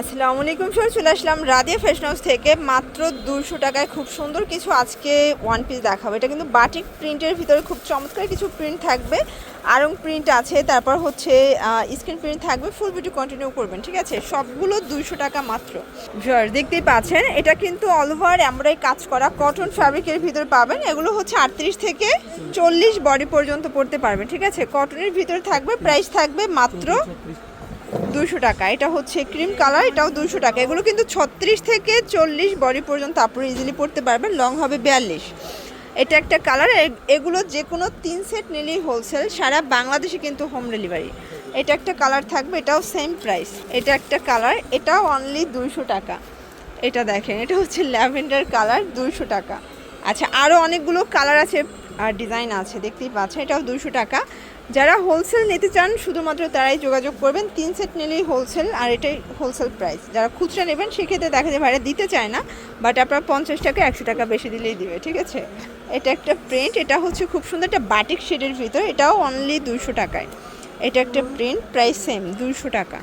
আসসালামু আলাইকুম স্যার চলে আসলাম রাদিয়া ফ্যাশন হাউস থেকে। মাত্র দুশো টাকায় খুব সুন্দর কিছু আজকে ওয়ান পিস দেখাবো। এটা কিন্তু বাটিক প্রিন্টের ভিতরে খুব চমৎকার কিছু প্রিন্ট থাকবে। আরং প্রিন্ট আছে, তারপর হচ্ছে স্ক্রিন প্রিন্ট থাকবে ফুল ভিডিও কন্টিনিউ করবেন, ঠিক আছে? সবগুলো দুশো টাকা মাত্র। ভিউয়ার দেখতেই পাচ্ছেন, এটা কিন্তু অল ওভার আমরাই কাজ করা কটন ফ্যাব্রিকের ভিতরে পাবেন। এগুলো হচ্ছে আটত্রিশ থেকে চল্লিশ বডি পর্যন্ত পড়তে পারবেন, ঠিক আছে? কটনের ভিতরে থাকবে প্রাইস থাকবে মাত্র দুশো টাকা। এটা হচ্ছে ক্রিম কালার এটাও দুশো টাকা। এগুলো কিন্তু ছত্রিশ থেকে চল্লিশ বডি পর্যন্ত আপনারা ইজিলি পড়তে পারবেন লং হবে বিয়াল্লিশ। এটা একটা কালার এগুলো যে কোনো তিন সেট নিলেই হোলসেল সারা বাংলাদেশে কিন্তু হোম ডেলিভারি এটা একটা কালার থাকবে, এটাও সেম প্রাইস এটা একটা কালার এটাও অনলি দুইশো টাকা। এটা দেখেন, এটা হচ্ছে ল্যাভেন্ডার কালার দুইশো টাকা। আচ্ছা আরও অনেকগুলো কালার আছে। ডিজাইন আছে, দেখতেই পাচ্ছেন, এটাও দুশো টাকা। যারা হোলসেল নিতে চান, শুধুমাত্র তারাই যোগাযোগ করবেন, তিন সেট নিলেই হোলসেল আর এটাই হোলসেল প্রাইস যারা খুচরা নেবেন, সেক্ষেত্রে দেখা যায় ভাড়া দিতে চায় না বাট আপনার পঞ্চাশ টাকা, একশো টাকা বেশি দিলেই দিবে, ঠিক আছে? এটা একটা প্রিন্ট এটা হচ্ছে খুব সুন্দর একটা বাটিক শেডের ভিতর, এটাও অনলি দুশো টাকায়। এটা একটা প্রিন্ট প্রাইস সেম দুশো টাকা।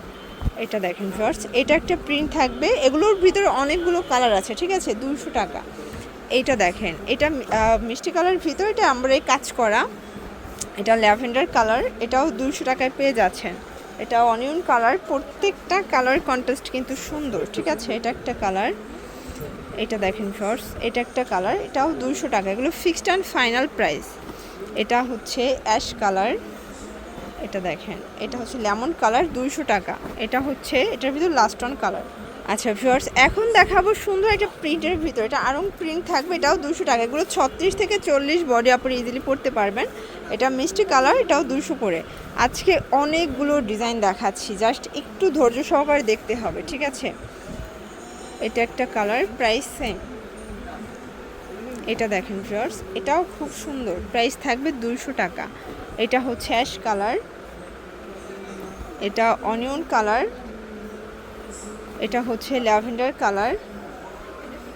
এটা দেখেন ফার্স্ট এটা একটা প্রিন্ট থাকবে, এগুলোর ভিতরে অনেকগুলো কালার আছে, ঠিক আছে? দুশো টাকা। এইটা দেখেন, এটা মিষ্টি কালার ভিতর এটা আমরা এই কাজ করা। এটা ল্যাভেন্ডার কালার, এটাও দুশো টাকায় পেয়ে যাচ্ছেন। এটা অনিয়ন কালার, প্রত্যেকটা কালার কন্ট্রাস্ট কিন্তু সুন্দর, ঠিক আছে? এটা একটা কালার, এটা দেখেন শর্টস এটা একটা কালার, এটাও দুশো টাকা। এগুলো ফিক্সড অ্যান্ড ফাইনাল প্রাইস। এটা হচ্ছে অ্যাশ কালার, এটা দেখেন, এটা হচ্ছে লেমন কালার, দুইশো টাকা। এটা হচ্ছে, এটার ভিতর লাস্ট অন কালার। আচ্ছা ভিউয়ার্স এখন দেখাবো সুন্দর একটা প্রিন্টের ভিতর। এটা আরং প্রিন্ট থাকবে, এটাও দুশো টাকা। এগুলো ছত্রিশ থেকে চল্লিশ বডি আপনি ইজিলি পড়তে পারবেন। এটা মিষ্টি কালার এটাও দুশো করে। আজকে অনেকগুলো ডিজাইন দেখাচ্ছি জাস্ট একটু ধৈর্য সহকারে দেখতে হবে, ঠিক আছে? এটা একটা কালার প্রাইস সেম এটা দেখেন ভিউয়ার্স এটাও খুব সুন্দর। প্রাইস থাকবে দুশো টাকা। এটা হচ্ছে অ্যাশ কালার এটা অনিয়ন কালার এটা হচ্ছে ল্যাভেন্ডার কালার।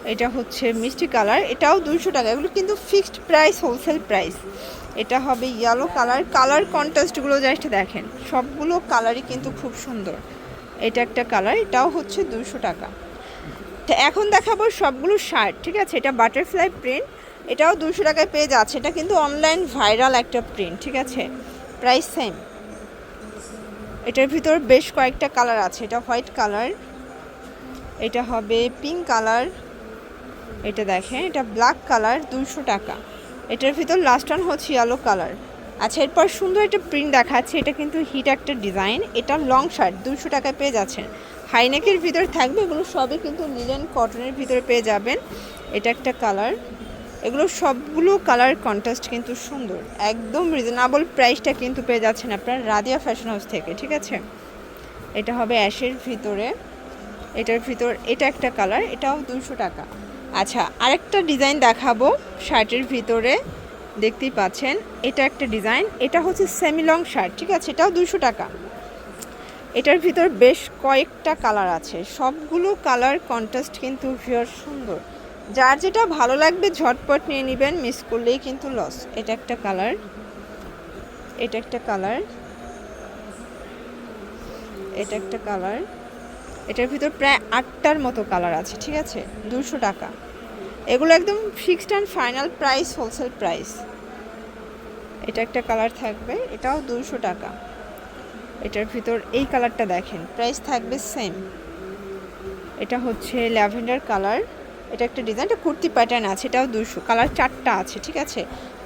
এটা হচ্ছে মিষ্টি কালার। এটাও দুইশো টাকা। এগুলো কিন্তু ফিক্সড প্রাইস, হোলসেল প্রাইস। এটা হবে ইয়েলো কালার। কালার কন্ট্রাস্টগুলো জাস্ট দেখেন। সবগুলো কালারই কিন্তু খুব সুন্দর। এটা একটা কালার। এটাও হচ্ছে দুশো টাকা। তো এখন দেখাবো সবগুলো শার্ট, ঠিক আছে? এটা বাটারফ্লাই প্রিন্ট এটাও দুশো টাকায় পেয়ে যাচ্ছে। এটা কিন্তু অনলাইন ভাইরাল একটা প্রিন্ট ঠিক আছে? প্রাইস সেম এটার ভিতর বেশ কয়েকটা কালার আছে। এটা হোয়াইট কালার। এটা হবে পিঙ্ক কালার এটা দেখেন, এটা ব্ল্যাক কালার দুশো টাকা। এটার ভিতর লাস্ট ওয়ান হচ্ছে ইয়েলো কালার আচ্ছা এরপর সুন্দর একটা প্রিন্ট দেখাচ্ছে, এটা কিন্তু হিট একটা ডিজাইন এটা লং শার্ট দুশো টাকায় পেয়ে যাচ্ছেন। হাইনেকের ভিতরে থাকবে, এগুলো সবই কিন্তু লিলেন কটনের ভিতরে পেয়ে যাবেন। এটা একটা কালার এগুলো সবগুলো কালার কন্ট্রাস্ট কিন্তু সুন্দর। একদম রিজনেবল প্রাইসটা কিন্তু পেয়ে যাচ্ছেন আপনার রাদিয়া ফ্যাশন হাউস থেকে, ঠিক আছে? এটা হবে অ্যাশের ভিতরে। এটার ভিতর, এটা একটা কালার এটাও দুশো টাকা। আচ্ছা আরেকটা ডিজাইন দেখাবো শার্টের ভিতরে। দেখতেই পাচ্ছেন, এটা একটা ডিজাইন এটা হচ্ছে সেমি লং শার্ট ঠিক আছে? এটাও দুশো টাকা। এটার ভিতর বেশ কয়েকটা কালার আছে। সবগুলো কালার কন্ট্রাস্ট কিন্তু ভিউয়ার সুন্দর। যার যেটা ভালো লাগবে ঝটপট নিয়ে নেবেন মিস করলেই কিন্তু লস এটা একটা কালার এটা একটা কালার এটা একটা কালার এটার ভিতর প্রায় আটটার মতো কালার আছে, ঠিক আছে? দুশো টাকা। এগুলো একদম fixed and final price wholesale price এটা একটা কালার থাকবে, এটাও দুশো টাকা। এটার ভিতর এই কালারটা দেখেন প্রাইস থাকবে সেম এটা হচ্ছে ল্যাভেন্ডার কালার। এটা একটা ডিজাইন এটা কুর্তি প্যাটার্ন আছে, এটাও দুশো কালার চারটা আছে, ঠিক আছে?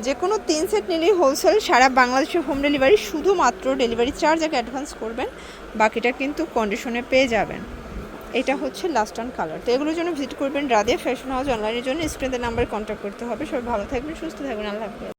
যে কোনো তিন সেট নিলেই হোলসেল সারা বাংলাদেশে হোম ডেলিভারি শুধুমাত্র ডেলিভারি চার্জ আগে অ্যাডভান্স করবেন, বাকিটা কিন্তু কন্ডিশনে পেয়ে যাবেন। এটা হচ্ছে লাস্ট অন কালার তো এগুলোর জন্য ভিজিট করবেন রাধে ফ্যাশন হাউস অনলাইনের জন্য স্ক্রিনের নাম্বারে কন্ট্যাক্ট করতে হবে। সবাই ভালো থাকবেন, সুস্থ থাকবেন, আল্লাহ হাফেজ।